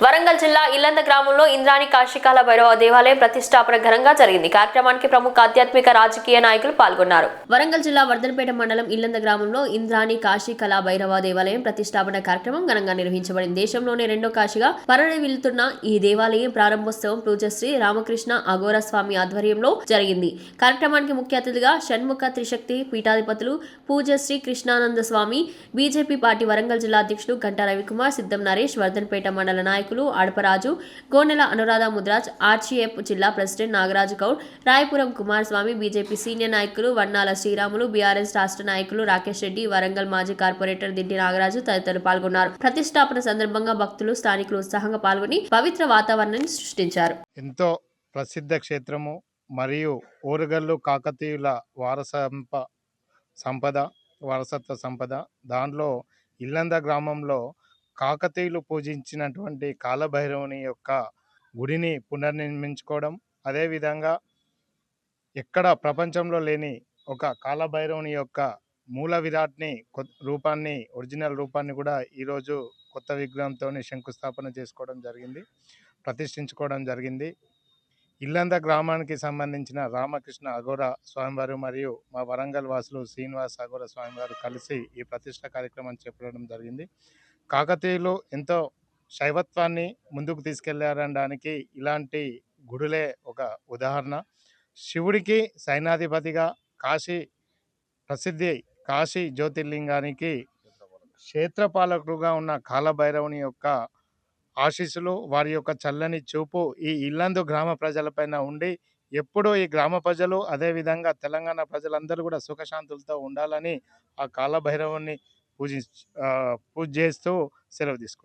వరంగల్ జిల్లా ఇల్లంద గ్రామంలో ఇంద్రాణి కాశీకాల భైరవ దేవాలయం ప్రతిష్టాపన ఘనంగా జరిగింది. కార్యక్రమానికి ప్రముఖ ఆధ్యాత్మిక రాజకీయ నాయకులు పాల్గొన్నారు. వరంగల్ జిల్లా వర్ధనపేట మండలం ఇల్లంద గ్రామంలో ఇంద్రాణి కాశీకళ భైరవ దేవాలయం ప్రతిష్టాపన కార్యక్రమం ఘనంగా నిర్వహించబడింది. దేశంలోనే రెండో కాశీగా పరిణమిల్లుతున్న ఈ దేవాలయం ప్రారంభోత్సవం పూజశ్రీ రామకృష్ణ అఘోర స్వామి ఆధ్వర్యంలో జరిగింది. కార్యక్రమానికి ముఖ్య అతిథిగా షణ్ముఖ త్రిశక్తి పీఠాధిపతులు పూజశ్రీ కృష్ణానంద స్వామి బీజేపీ పార్టీ వరంగల్ జిల్లా అధ్యక్షుడు గంటా రవికుమార్ సిద్ధం నరేష్ వర్ధన్పేట మండల నాయకులు అడపరాజు గోనెల అనురాధ ముద్రాజ్ ఆర్చీఎఫ్ జిల్లా president Nagaraju Goud Rayapuram Kumaraswamy BJP senior నాయకులు వన్నాల శ్రీరాములు బీఆర్ఎస్ రాష్ట్ర నాయకులు రాకేష్ రెడ్డి వరంగల్ మాజీ కార్పొరేటర్ దిండి నాగరాజు తదితరులు పాల్గొన్నారు. ప్రతిష్టాపన సందర్భంగా భక్తులు స్థానికులు ఉత్సాహంగా పాల్గొని పవిత్ర వాతావరణాన్ని సృష్టించారు. ఎంతో ప్రసిద్ధ క్షేత్రము మరియు ఓరుగల్లు కాకతీయుల వారసంప సంపద వారసత్వ సంపద. దానిలో ఇల్లంద గ్రామంలో కాకతీయులు పూజించినటువంటి కాలభైరవుని యొక్క గుడిని పునర్నిర్మించుకోవడం అదేవిధంగా ఎక్కడ ప్రపంచంలో లేని ఒక కాలభైరవుని యొక్క మూల విరాట్ని రూపాన్ని ఒరిజినల్ రూపాన్ని కూడా ఈరోజు కొత్త విగ్రహంతో శంకుస్థాపన చేసుకోవడం జరిగింది ప్రతిష్ఠించుకోవడం జరిగింది. ఇల్లంద గ్రామానికి సంబంధించిన రామకృష్ణ అఘోర స్వామివారు మరియు మా వరంగల్ వాసులు శ్రీనివాస్ అఘోర స్వామివారు కలిసి ఈ ప్రతిష్ట కార్యక్రమం చెప్పడం జరిగింది. కాకతీయులు ఎంతో శైవత్వాన్ని ముందుకు తీసుకెళ్ళారనడానికి ఇలాంటి గుడులే ఒక ఉదాహరణ. శివుడికి సైనాధిపతిగా కాశీ ప్రసిద్ధి కాశీ జ్యోతిర్లింగానికి క్షేత్రపాలకుడుగా ఉన్న కాలభైరవుని యొక్క ఆశీస్సులు వారి యొక్క చల్లని చూపు ఈ ఇల్లందు గ్రామ ప్రజలపైన ఉండి ఎప్పుడూ ఈ గ్రామ ప్రజలు అదేవిధంగా తెలంగాణ ప్రజలందరూ కూడా సుఖశాంతులతో ఉండాలని ఆ కాలభైరవుని పూజి ఆ, పూజ చేస్తూ సెలవు తీసుకుంటాం